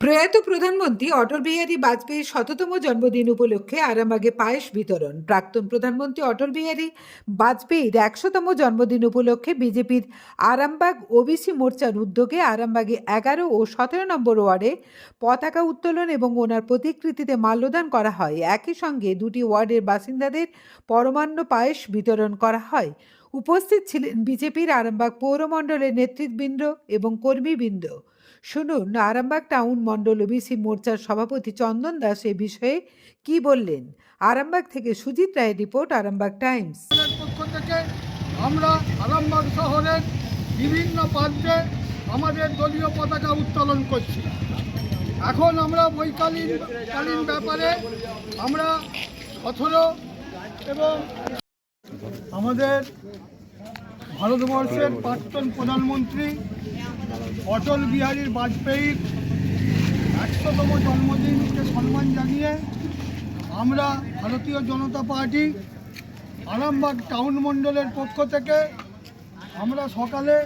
প্রয়াত প্রধানমন্ত্রী অটল বিহারী বাজপেয়ীর শততম জন্মদিন উপলক্ষে আরামবাগে পায়েস বিতরণ। প্রাক্তন প্রধানমন্ত্রী অটল বিহারী বাজপেয়ীর একশোতম জন্মদিন উপলক্ষে বিজেপির আরামবাগ ওবিসি মোর্চার উদ্যোগে আরামবাগে এগারো ও সতেরো নম্বর ওয়ার্ডে পতাকা উত্তোলন এবং ওনার প্রতিকৃতিতে মাল্যদান করা হয়। একই সঙ্গে দুটি ওয়ার্ডের বাসিন্দাদের পরমান্ন পায়েস বিতরণ করা হয়। উপস্থিত ছিলেন বিজেপির আরামবাগ পৌরমণ্ডলের নেতৃত্ববৃন্দ এবং কর্মীবৃন্দ। শুনুন, আরামবাগ টাউন মণ্ডল ওবিসি মোর্চার সভাপতি চন্দন দাস এ বিষয়ে কি বললেন? আরামবাগ থেকে সুজিত রায়ের রিপোর্ট, আরামবাগ টাইমস। পক্ষ থেকে আমরা আরামবাগ শহরের বিভিন্ন প্রান্তে আমাদের দলীয় পতাকা উত্তোলন করছি। এখন আমরা বৈকালীন, কালীন ব্যাপারে আমরা সতেরো এবং আমাদের ভারতবর্ষের প্রাক্তন প্রধানমন্ত্রী অটল বিহারী বাজপেয়ীর একশোতম জন্মদিনকে সম্মান জানিয়ে আমরা ভারতীয় জনতা পার্টি আরামবাগ টাউন মণ্ডলের পক্ষ থেকে আমরা সকালে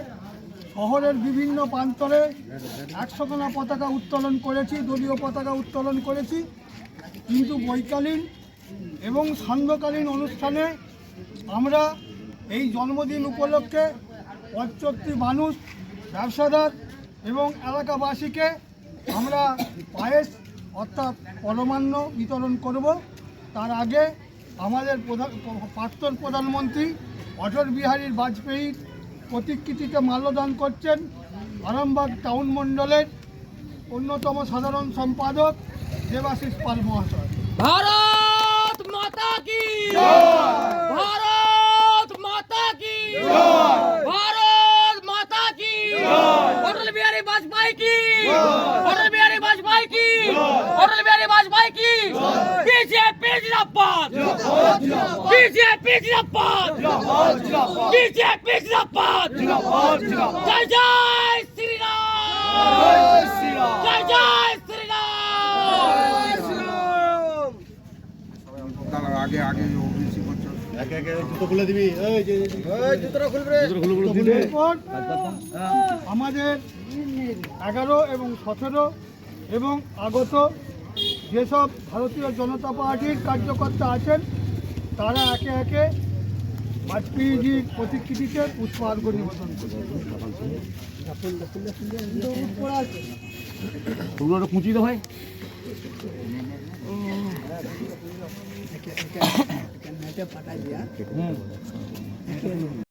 শহরের বিভিন্ন প্রান্তরে একশোখানা পতাকা উত্তোলন করেছি, দলীয় পতাকা উত্তোলন করেছি। কিন্তু বৈকালীন এবং সান্ধ্যকালীন অনুষ্ঠানে আমরা এই জন্মদিন উপলক্ষে পঁচাত্তর মানুষ ব্যবসাদার এবং এলাকাবাসীকে আমরা পায়েস অর্থাৎ পরমান্য বিতরণ করব। তার আগে আমাদের প্রধান প্রাক্তন প্রধানমন্ত্রী অটল বিহারী বাজপেয়ীর প্রতিকৃতিতে মাল্যদান করছেন। আরামবাগ টাউন মণ্ডলের অন্যতম সাধারণ সম্পাদক দেবাশিস পাল মহাশয়। ভারত মাতা কি ভারত মাতা কি অটল বিহারী বাজপেয়ী কি? অটল বিহারী বাজপেয়ী কি? বিজেপি জিন্দাবাদ। বিজেপি জিন্দাবাদ। বিজেপি জিন্দাবাদ। জয় জয় শ্রীরাম। জয় জয় শ্রীরাম। আগে আগে আমাদের এগারো এবং সতেরো এবং আগত যেসব ভারতীয় জনতা পার্টির কার্যকর্তা আছেন তারা একে একে বাজপেয়ীজির প্রতিকৃতিতে পুষ্পার্ঘ নিবেদন করবে এদিকে দিবা বসো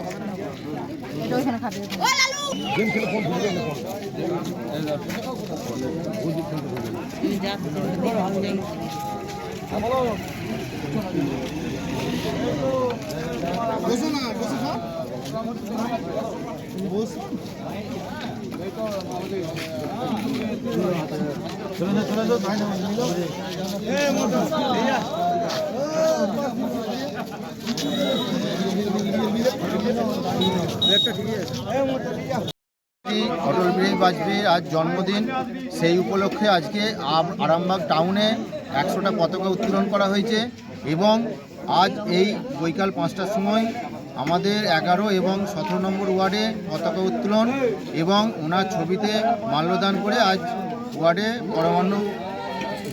বসে খাও বসো চলে যাও চলে যাও তাই না এ মোটা অটল বিহারী বাজপেয়ীর আজ জন্মদিন। সেই উপলক্ষে আজকে আরামবাগ টাউনে একশোটা পতাকা উত্তোলন করা হয়েছে এবং আজ এই বৈকাল পাঁচটার সময় আমাদের এগারো এবং সতেরো নম্বর ওয়ার্ডে পতাকা উত্তোলন এবং ওনার ছবিতে মাল্যদান করে আজ ওয়ার্ডে পরমাণু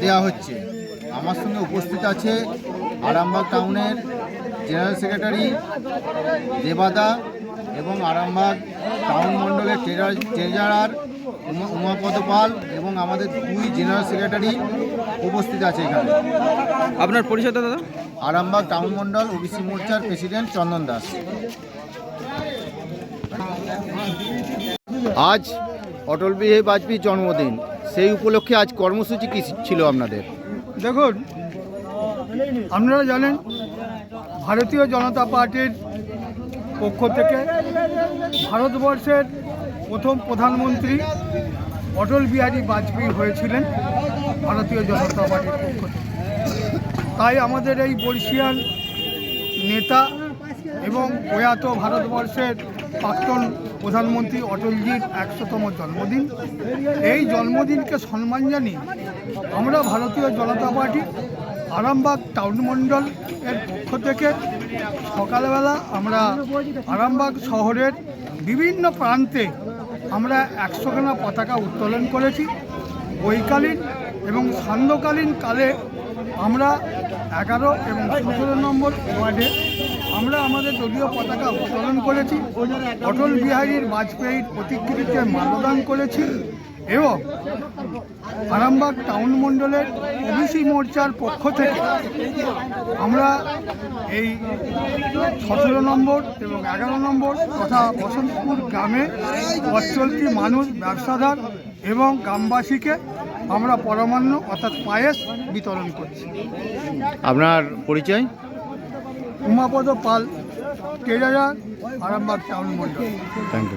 দেওয়া হচ্ছে। আমার সঙ্গে উপস্থিত আছে আরামবাগ টাউনের জেনারেল সেক্রেটারি দেবাদা এবং আরামবাগ টাউন মণ্ডলের ট্রেজার ট্রেজারার উমা- উমাপদ পাল এবং আমাদের দুই জেনারেল সেক্রেটারি উপস্থিত আছে এখানে। আপনার পরিচয়টা দাদা? আরামবাগ টাউন মণ্ডল ওবিসি মোর্চার প্রেসিডেন্ট চন্দন দাস। আজ অটল বিহারী বাজপেয়ীর জন্মদিন। সেই উপলক্ষে আজ কর্মসূচি কী ছিল আপনাদের? দেখুন আপনারা জানেন ভারতীয় জনতা পার্টির পক্ষ থেকে ভারতবর্ষের প্রথম প্রধানমন্ত্রী অটল বিহারী বাজপেয়ী হয়েছিলেন ভারতীয় জনতা পার্টির পক্ষ থেকে। তাই আমাদের এই বর্ষিয়ান নেতা এবং প্রয়াত ভারতবর্ষের প্রাক্তন প্রধানমন্ত্রী অটলজির একশোতম জন্মদিন। এই জন্মদিনকে সম্মান জানিয়ে আমরা ভারতীয় জনতা পার্টি আরামবাগ টাউন মণ্ডল এর পক্ষ থেকে সকালবেলা আমরা আরামবাগ শহরের বিভিন্ন প্রান্তে আমরা একশোখানা পতাকা উত্তোলন করেছি। বৈকালীন এবং সান্ধ্যকালীন কালে আমরা এগারো এবং সতেরো নম্বর ওয়ার্ডে আমরা আমাদের দলীয় পতাকা উত্তোলন করেছি। অটল বিহারীর বাজপেয়ীর প্রতিকৃতিতে মাল্যদান করেছি। এবং আরামবাগ টাউন মণ্ডলের ওবিসি মোর্চার পক্ষ থেকে আমরা এই সতেরো নম্বর এবং এগারো নম্বর তথা বসন্তপুর গ্রামে অচলতি মানুষ ব্যবসাদার এবং গ্রামবাসীকে আমরা পরমান্ন অর্থাৎ পায়েস বিতরণ করছি। আপনার পরিচয়? Umapada Pal treasurer Arambagh town mandal. Thank you